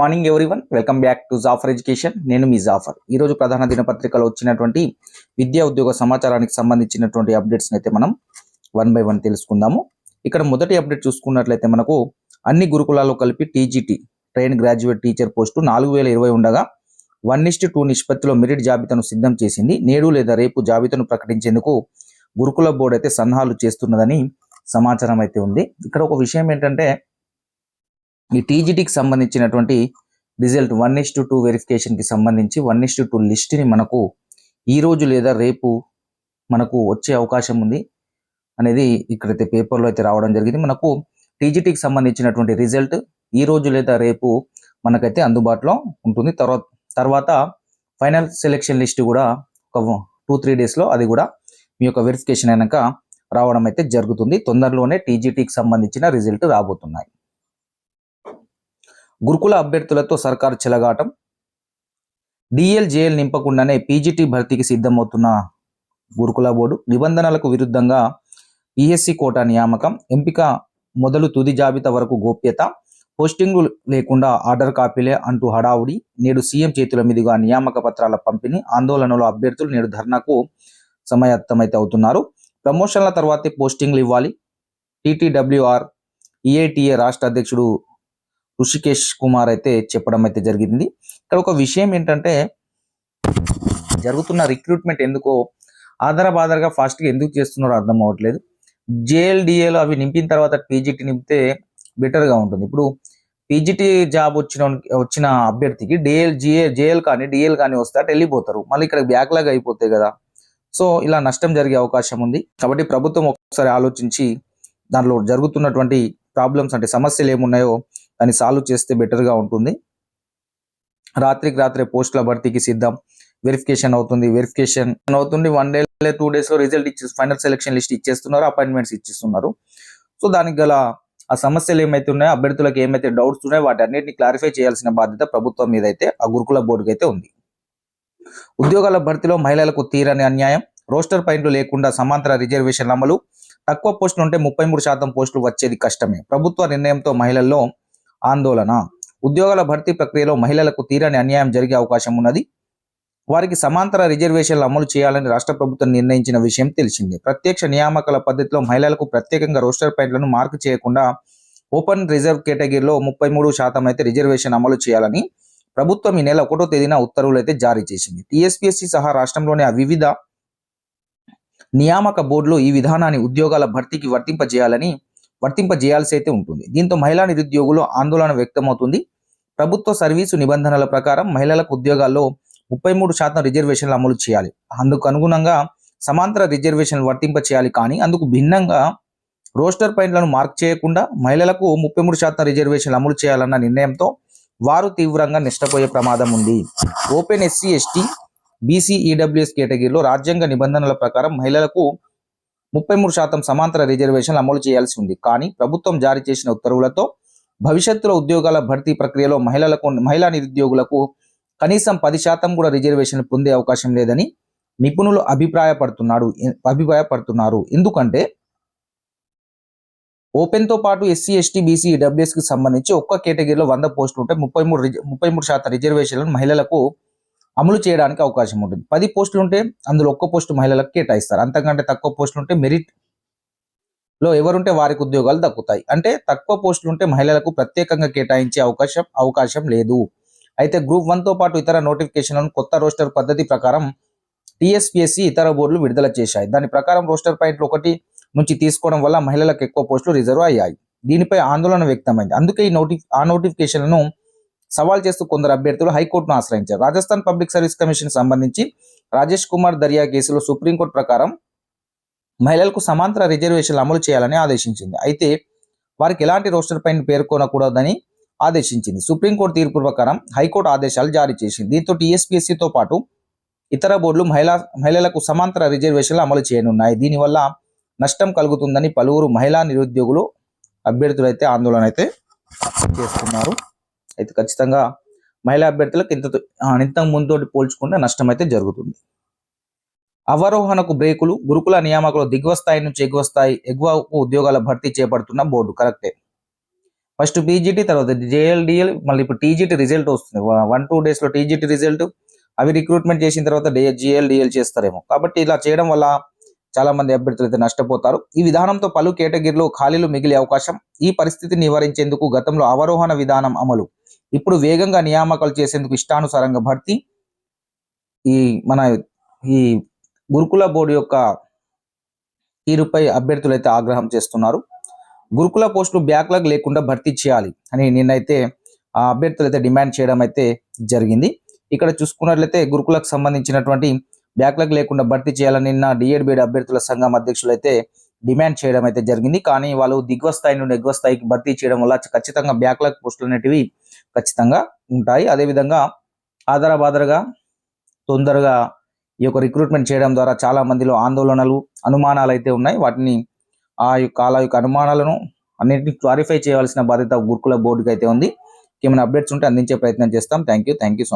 Morning everyone welcome back to Jafar education నేను మీ జాఫర్ ఈ రోజు ప్రధాన దినపత్రికలో వచ్చినటువంటి విద్యా ఉద్యోగ సమాచారానికి సంబంధించినటువంటి అప్డేట్స్ని అయితే మనం వన్ బై వన్ తెలుసుకుందాము. ఇక్కడ మొదటి అప్డేట్ చూసుకున్నట్లయితే మనకు అన్ని గురుకులాల్లో కలిపి TGT train graduate teacher post నాలుగు వేల ఇరవై ఉండగా వన్ ఇస్ట్ టూ నిష్పత్తిలో మెరిట్ జాబితాను సిద్ధం చేసింది. నేడు లేదా రేపు జాబితాను ప్రకటించేందుకు గురుకుల బోర్డు అయితే సన్నాహాలు చేస్తున్నదని సమాచారం అయితే ఉంది. ఇక్కడ ఒక విషయం ఏంటంటే ఈ టీజీటీకి సంబంధించినటువంటి result one is to two వెరిఫికేషన్కి సంబంధించి వన్ ఇస్ టు టూ లిస్ట్ని మనకు ఈ రోజు లేదా రేపు మనకు వచ్చే అవకాశం ఉంది అనేది ఇక్కడైతే పేపర్లో అయితే రావడం జరిగింది. మనకు టీజీటీకి సంబంధించినటువంటి రిజల్ట్ ఈ రోజు లేదా రేపు మనకైతే అందుబాటులో ఉంటుంది. తర్వాత తర్వాత ఫైనల్ సెలెక్షన్ లిస్ట్ కూడా ఒక టూ త్రీ డేస్లో అది కూడా మీ యొక్క వెరిఫికేషన్ అయినాక రావడం అయితే జరుగుతుంది. తొందరలోనే టీజీటీకి సంబంధించిన రిజల్ట్ రాబోతున్నాయి. గురుకుల అభ్యర్థులతో సర్కారు చెలగాటం. డిఎల్ జేఎల్ నింపకుండానే పీజీటీ భర్తీకి సిద్ధమవుతున్న గురుకుల బోర్డు నిబంధనలకు విరుద్ధంగా ఈఎస్సి కోటా నియామకం ఎంపిక మొదలు తుది జాబితా వరకు గోప్యత పోస్టింగు లేకుండా ఆర్డర్ కాపీలే అంటూ హడావుడి నేడు సీఎం చేతుల మీదుగా నియామక పత్రాల పంపిణీ ఆందోళనలో అభ్యర్థులు నేడు ధర్నాకు సమయత్తమైతే అవుతున్నారు. ప్రమోషన్ల తర్వాతే పోస్టింగ్లు ఇవ్వాలి. టీటీడబ్ల్యూఆర్ ఈఏటీఏ రాష్ట్ర అధ్యక్షుడు ఋషికేష్ కుమార్ అయితే చెప్పడం అయితే జరిగింది. ఇక్కడ ఒక విషయం ఏంటంటే జరుగుతున్న రిక్రూట్మెంట్ ఎందుకో ఆధార ఫాస్ట్గా ఎందుకు చేస్తున్నారో అర్థం అవ్వట్లేదు. జేఎల్డిఏలో అవి నింపిన తర్వాత పీజీటీ నింపితే బెటర్గా ఉంటుంది. ఇప్పుడు పీజీటీ జాబ్ వచ్చిన వచ్చిన అభ్యర్థికి డిఎల్ జిఏ జేఎల్ కానీ డిఎల్ కానీ వస్తే అటు వెళ్ళిపోతారు. మళ్ళీ ఇక్కడ బ్యాక్లాగ్ అయిపోతాయి కదా. సో ఇలా నష్టం జరిగే అవకాశం ఉంది. కాబట్టి ప్రభుత్వం ఒకసారి ఆలోచించి దానిలో జరుగుతున్నటువంటి ప్రాబ్లమ్స్ అంటే సమస్యలు ఏమున్నాయో దాన్ని సాల్వ్ చేస్తే బెటర్గా ఉంటుంది. రాత్రికి రాత్రే పోస్టుల భర్తీకి సిద్ధం. వెరిఫికేషన్ అవుతుంది. వెరిఫికేషన్ అవుతుంది. వన్ డే టూ డేస్లో రిజల్ట్ ఇచ్చే ఫైనల్ సెలెక్షన్ లిస్ట్ ఇచ్చేస్తున్నారు. అపాయింట్మెంట్స్ ఇచ్చేస్తున్నారు. సో దానికి గల ఆ సమస్యలు ఏమైతే ఉన్నాయో అభ్యర్థులకు ఏమైతే డౌట్స్ ఉన్నాయో వాటి అన్నిటిని క్లారిఫై చేయాల్సిన బాధ్యత ప్రభుత్వం మీద అయితే ఆ గురుకుల బోర్డుకి అయితే ఉంది. ఉద్యోగాల భర్తీలో మహిళలకు తీరని అన్యాయం రోస్టర్ పాయింట్లు లేకుండా సమాంతర రిజర్వేషన్ అమలు తక్కువ పోస్టులు ఉంటే ముప్పై మూడు శాతం పోస్టులు వచ్చేది కష్టమే. ప్రభుత్వ నిర్ణయంతో మహిళల్లో ఆందోళన. ఉద్యోగాల భర్తీ ప్రక్రియలో మహిళలకు తీరని అన్యాయం జరిగే అవకాశం ఉన్నది. వారికి సమాంతర రిజర్వేషన్లు అమలు చేయాలని రాష్ట్ర ప్రభుత్వం నిర్ణయించిన విషయం తెలిసింది. ప్రత్యక్ష నియామకాల పద్ధతిలో మహిళలకు ప్రత్యేకంగా రోస్టర్ పాయింట్లను మార్క్ చేయకుండా ఓపెన్ రిజర్వ్ కేటగిరీలో ముప్పై మూడు శాతం అయితే రిజర్వేషన్ అమలు చేయాలని ప్రభుత్వం ఈ నెల ఒకటో తేదీన ఉత్తర్వులు అయితే జారీ చేసింది. టీఎస్పీఎస్సీ సహా రాష్ట్రంలోని వివిధ నియామక బోర్డులు ఈ విధానాన్ని ఉద్యోగాల భర్తీకి వర్తింపజేయాలని వర్తింపజేయాల్సి అయితే ఉంటుంది. దీంతో మహిళా నిరుద్యోగులు ఆందోళన వ్యక్తమవుతుంది. ప్రభుత్వ సర్వీసు నిబంధనల ప్రకారం మహిళలకు ఉద్యోగాల్లో ముప్పై మూడు శాతం రిజర్వేషన్లు అమలు చేయాలి. అందుకు అనుగుణంగా సమాంతర రిజర్వేషన్లు వర్తింప చేయాలి కానీ అందుకు భిన్నంగా రోస్టర్ పాయింట్లను మార్క్ చేయకుండా మహిళలకు ముప్పై మూడు శాతం రిజర్వేషన్లు అమలు చేయాలన్న నిర్ణయంతో వారు తీవ్రంగా నష్టపోయే ప్రమాదం ఉంది. Open SC ST BC EWS కేటగిరీలో రాజ్యాంగ నిబంధనల ప్రకారం మహిళలకు ముప్పై మూడు శాతం సమాంతర రిజర్వేషన్లు అమలు చేయాల్సి ఉంది. కానీ ప్రభుత్వం జారీ చేసిన ఉత్తర్వులతో భవిష్యత్తులో ఉద్యోగాల భర్తీ ప్రక్రియలో మహిళలకు మహిళా నిరుద్యోగులకు కనీసం పది శాతం కూడా రిజర్వేషన్లు పొందే అవకాశం లేదని నిపుణులు అభిప్రాయపడుతున్నాడు అభిప్రాయపడుతున్నారు. ఎందుకంటే ఓపెన్తో పాటు ఎస్సీ ఎస్టీ బీసీ డబ్ల్యూఎస్కి సంబంధించి ఒక్క కేటగిరీలో వంద పోస్టులు ఉంటే ముప్పై మూడు ముప్పై మూడు శాతం రిజర్వేషన్లను మహిళలకు అమలు చేయడానికి అవకాశం ఉంటుంది. పది పోస్టులు ఉంటే అందులో ఒక్క పోస్టు మహిళలకు కేటాయిస్తారు. అంతకంటే తక్కువ పోస్టులు ఉంటే మెరిట్లో ఎవరుంటే వారికి ఉద్యోగాలు దక్కుతాయి. అంటే తక్కువ పోస్టులు ఉంటే మహిళలకు ప్రత్యేకంగా కేటాయించే అవకాశం అవకాశం లేదు. అయితే గ్రూప్ వన్తో పాటు ఇతర నోటిఫికేషన్లను కొత్త రోస్టర్ పద్ధతి ప్రకారం టీఎస్పీఎస్సీ ఇతర బోర్డులు విడుదల చేశాయి. దాని ప్రకారం రోస్టర్ పాయింట్లు ఒకటి నుంచి తీసుకోవడం వల్ల మహిళలకు ఎక్కువ పోస్టులు రిజర్వ్ అయ్యాయి. దీనిపై ఆందోళన వ్యక్తమైంది. అందుకే ఈ నోటి ఆ నోటిఫికేషన్లను సవాల్ చేస్తూ కొందరు అభ్యర్థులు హైకోర్టును ఆశ్రయించారు. రాజస్థాన్ పబ్లిక్ సర్వీస్ కమిషన్ సంబంధించి రాజేష్ కుమార్ దర్యా కేసులో సుప్రీంకోర్టు ప్రకారం మహిళలకు సమాంతర రిజర్వేషన్లు అమలు చేయాలని ఆదేశించింది. అయితే వారికి ఎలాంటి రోస్టర్ పైన పేర్కొనకూడదని ఆదేశించింది. సుప్రీంకోర్టు తీర్పు ప్రకారం హైకోర్టు ఆదేశాలు జారీ చేసింది. దీంతో టీఎస్పీఎస్సీతో పాటు ఇతర బోర్డులు మహిళా మహిళలకు సమాంతర రిజర్వేషన్లు అమలు చేయనున్నాయి. దీనివల్ల నష్టం కలుగుతుందని పలువురు మహిళా నిరుద్యోగులు అభ్యర్థులైతే ఆందోళన అయితే చేస్తున్నారు. అయితే ఖచ్చితంగా మహిళా అభ్యర్థులకు ఇంత ఇంతకు ముందుతోటి పోల్చుకుంటే నష్టం అయితే జరుగుతుంది. అవరోహణకు బ్రేకులు గురుకుల నియామకులు దిగువ స్థాయి నుంచి ఎగువ స్థాయి ఎగువ ఉద్యోగాల భర్తీ చేపడుతున్న బోర్డు కరెక్టే. ఫస్ట్ పీజీటీ తర్వాత జేఎల్డిఎల్ మళ్ళీ ఇప్పుడు టీజీటీ రిజల్ట్ వస్తుంది. వన్ టూ డేస్లో టీజీటీ రిజల్ట్ అవి రిక్రూట్మెంట్ చేసిన తర్వాత జిఎల్డిఎల్ చేస్తారేమో. కాబట్టి ఇలా చేయడం వల్ల చాలా మంది అభ్యర్థులు అయితే నష్టపోతారు. ఈ విధానంతో పలు కేటగిరీలో ఖాళీలు మిగిలే అవకాశం ఈ పరిస్థితిని నివారించేందుకు గతంలో అవరోహణ విధానం అమలు ఇప్పుడు వేగంగా నియామకాలు చేసేందుకు ఇష్టానుసారంగా భర్తీ ఈ మన ఈ గురుకుల బోర్డు యొక్క తీరుపై అభ్యర్థులు అయితే ఆగ్రహం చేస్తున్నారు. గురుకుల పోస్టులు బ్యాక్లాగ్ లేకుండా భర్తీ చేయాలి అని నిన్నైతే ఆ అభ్యర్థులు అయితే డిమాండ్ చేయడం అయితే జరిగింది. ఇక్కడ చూసుకున్నట్లయితే గురుకులకు సంబంధించినటువంటి బ్యాక్లాగ్ లేకుండా భర్తీ చేయాలని నిన్న డిఎడ్ అభ్యర్థుల సంఘం అధ్యక్షులు అయితే డిమాండ్ చేయడం అయితే జరిగింది. కానీ వాళ్ళు దిగువ స్థాయి నుండి ఎగువ స్థాయికి భర్తీ చేయడం వల్ల ఖచ్చితంగా బ్యాక్లాగ్ పోస్టులు అనేటివి ఖచ్చితంగా ఉంటాయి. అదేవిధంగా ఆధారబాదరగా తొందరగా ఈ యొక్క రిక్రూట్మెంట్ చేయడం ద్వారా చాలా మందిలో ఆందోళనలు అనుమానాలు అయితే ఉన్నాయి. వాటిని ఆ యొక్క వాళ్ళ యొక్క అనుమానాలను అన్నింటినీ క్లారిఫై చేయాల్సిన బాధ్యత గురుకుల బోర్డుకి అయితే ఉంది. ఏమైనా అప్డేట్స్ ఉంటే అందించే ప్రయత్నం చేస్తాం. Thank you. Thank you so